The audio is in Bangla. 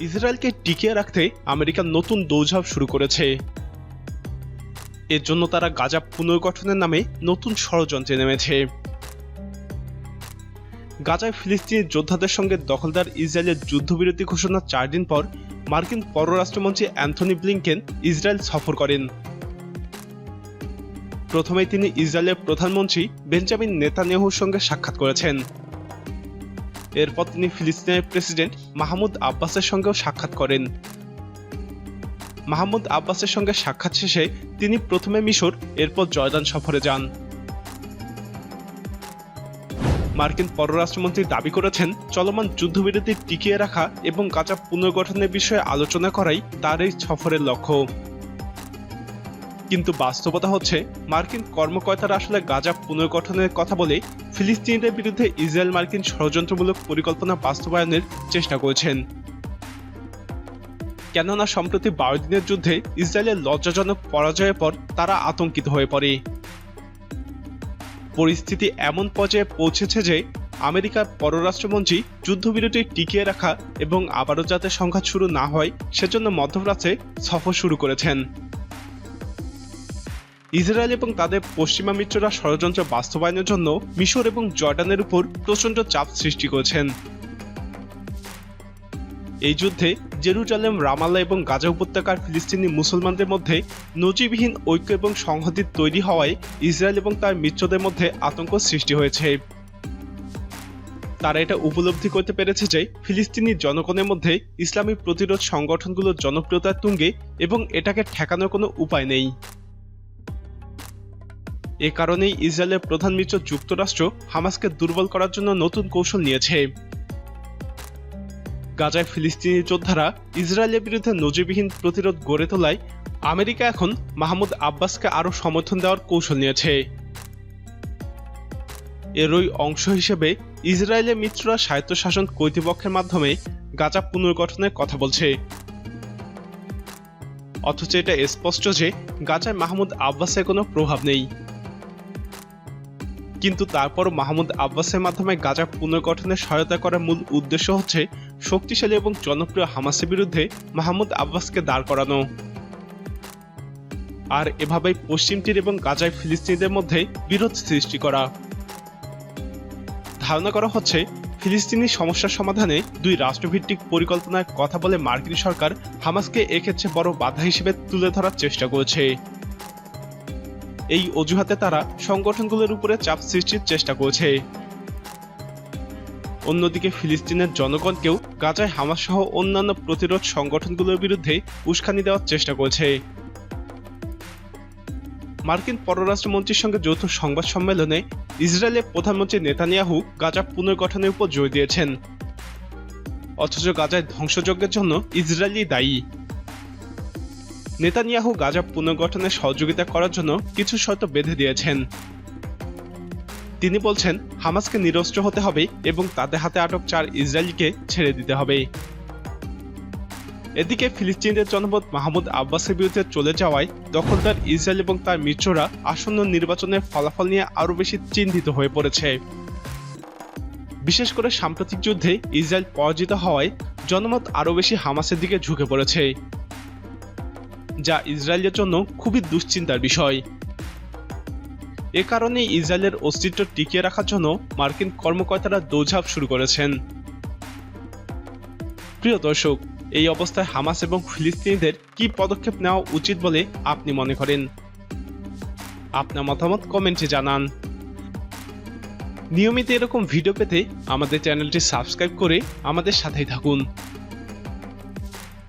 ইসরায়েলকে টিকিয়ে রাখতে আমেরিকা নতুন দৌঝাঁপ শুরু করেছে। এর জন্য তারা গাজা পুনর্গঠনের নামে নতুন ষড়যন্ত্রে নেমেছে। গাজায় ফিলিস্তিনি যোদ্ধাদের সঙ্গে দখলদার ইসরায়েলের যুদ্ধবিরতি ঘোষণার চার দিন পর মার্কিন পররাষ্ট্রমন্ত্রী অ্যান্থনি ব্লিংকেন ইসরায়েল সফর করেন। প্রথমে তিনি ইসরায়েলের প্রধানমন্ত্রী বেঞ্জামিন নেতানিয়াহুর সঙ্গে সাক্ষাৎ করেছেন। এরপর তিনি ফিলিস্তিনের প্রেসিডেন্ট মাহমুদ আব্বাসের সঙ্গেও সাক্ষাৎ করেন। মাহমুদ আব্বাসের সঙ্গে সাক্ষাৎ শেষে তিনি প্রথমে মিশর, এরপর জর্দান সফরে যান। মার্কিন পররাষ্ট্রমন্ত্রী দাবি করেছেন, চলমান যুদ্ধবিরতি টিকিয়ে রাখা এবং গাজা পুনর্গঠনের বিষয়ে আলোচনা করাই তার এই সফরের লক্ষ্য। কিন্তু বাস্তবতা হচ্ছে, মার্কিন কর্মকর্তারা আসলে গাজা পুনর্গঠনের কথা বলে ফিলিস্তিনিদের বিরুদ্ধে ইসরায়েল মার্কিন ষড়যন্ত্রমূলক পরিকল্পনা বাস্তবায়নের চেষ্টা করেছেন। কেননা সম্প্রতি বারো দিনের যুদ্ধে ইসরায়েলের লজ্জাজনক পরাজয়ের পর তারা আতঙ্কিত হয়ে পড়ে। পরিস্থিতি এমন পর্যায়ে পৌঁছেছে যে আমেরিকার পররাষ্ট্রমন্ত্রী যুদ্ধবিরতি টিকিয়ে রাখা এবং আবারও যাতে সংঘাত শুরু না হয়, সেজন্য মধ্যপ্রাচ্যে সফর শুরু করেছেন। ইসরায়েল এবং তাদের পশ্চিমা মিত্ররা ষড়যন্ত্র বাস্তবায়নের জন্য মিশর এবং জর্ডানের উপর প্রচণ্ড চাপ সৃষ্টি করেছেন। এই যুদ্ধে জেরুজালেম রামাল্লা এবং গাজা উপত্যকার ফিলিস্তিনি মুসলমানদের মধ্যে নজিবিহীন ঐক্য এবং সংহতি তৈরি হওয়ায় ইসরায়েল এবং তার মিত্রদের মধ্যে আতঙ্ক সৃষ্টি হয়েছে। তারা এটা উপলব্ধি করতে পেরেছে যে ফিলিস্তিনি জনগণের মধ্যে ইসলামী প্রতিরোধ সংগঠনগুলোর জনপ্রিয়তার তুঙ্গে এবং এটাকে ঠেকানোর কোনো উপায় নেই। এ কারণেই ইসরায়েলের প্রধান মিত্র যুক্তরাষ্ট্র হামাসকে দুর্বল করার জন্য নতুন কৌশল নিয়েছে। গাজায় ফিলিস্তিনি যোদ্ধারা ইসরায়েলের বিরুদ্ধে নজিরবিহীন প্রতিরোধ গড়ে তোলায় আমেরিকা এখন মাহমুদ আব্বাসকে আরও সমর্থন দেওয়ার কৌশল নিয়েছে। এরই অংশ হিসেবে ইসরায়েলের মিত্ররা স্বায়ত্তশাসন কর্তৃপক্ষের মাধ্যমে গাজা পুনর্গঠনের কথা বলছে। অথচ এটা স্পষ্ট যে গাজায় মাহমুদ আব্বাসের কোনো প্রভাব নেই। কিন্তু তারপর মাহমুদ আব্বাসের মাধ্যমে গাজা পুনর্গঠনে সহায়তা করার মূল উদ্দেশ্য হচ্ছে শক্তিশালী এবং জনপ্রিয় হামাসের বিরুদ্ধে মাহমুদ আব্বাসকে দাঁড় করানো। আর এভাবেই পশ্চিম তীর এবং গাজায় ফিলিস্তিনিদের মধ্যে বিরোধ সৃষ্টি করা। ধারণা করা হচ্ছে, ফিলিস্তিনি সমস্যার সমাধানে দুই রাষ্ট্রভিত্তিক পরিকল্পনার কথা বলে মার্কিন সরকার হামাসকে এক্ষেত্রে বড় বাধা হিসেবে তুলে ধরার চেষ্টা করেছে। এই অজুহাতে তারা সংগঠনগুলোর উপরে চাপ সৃষ্টির চেষ্টা করছে। অন্যদিকে ফিলিস্তিনের জনগণকেও গাজায় হামাস সহ অন্যান্য প্রতিরোধ সংগঠনগুলোর বিরুদ্ধে উস্কানি দেওয়ার চেষ্টা করছে। মার্কিন পররাষ্ট্রমন্ত্রীর সঙ্গে যৌথ সংবাদ সম্মেলনে ইসরায়েলের প্রধানমন্ত্রী নেতানিয়াহু গাজা পুনর্গঠনের উপর জোর দিয়েছেন। অথচ গাজায় ধ্বংসযজ্ঞের জন্য ইসরায়েলই দায়ী। নেতানিয়াহু গাজা পুনর্গঠনে সহযোগিতা করার জন্য কিছু শর্ত বেঁধে দিয়েছেন। তিনি বলছেন, হামাসকে নিরস্ত্র হতে হবে এবং তাদের হাতে আটক চার ইসরায়েলিকে ছেড়ে দিতে হবে। এদিকে ফিলিস্তিনের জনপদ মাহমুদ আব্বাসের বিরুদ্ধে চলে যাওয়ায় দখলদার ইসরায়েল এবং তার মিত্ররা আসন্ন নির্বাচনের ফলাফল নিয়ে আরও বেশি চিন্তিত হয়ে পড়েছে। বিশেষ করে সাম্প্রতিক যুদ্ধে ইসরায়েল পরাজিত হওয়ায় জনমত আরও বেশি হামাসের দিকে ঝুঁকে পড়েছে। যা ইসরায়েলের জন্য খুবই দুশ্চিন্তার বিষয়। এ কারণে ইসরায়েলের অস্তিত্ব টিকিয়ে রাখার জন্য মার্কিন কর্মকর্তারা দৌঝাঁপ শুরু করেছেন। প্রিয় দর্শক, এই অবস্থায় হামাস এবং ফিলিস্তিনিদের কি পদক্ষেপ নেওয়া উচিত বলে আপনি মনে করেন? আপনার মতামত কমেন্টে জানান। নিয়মিত এরকম ভিডিও পেতে আমাদের চ্যানেলটি সাবস্ক্রাইব করে আমাদের সাথেই থাকুন।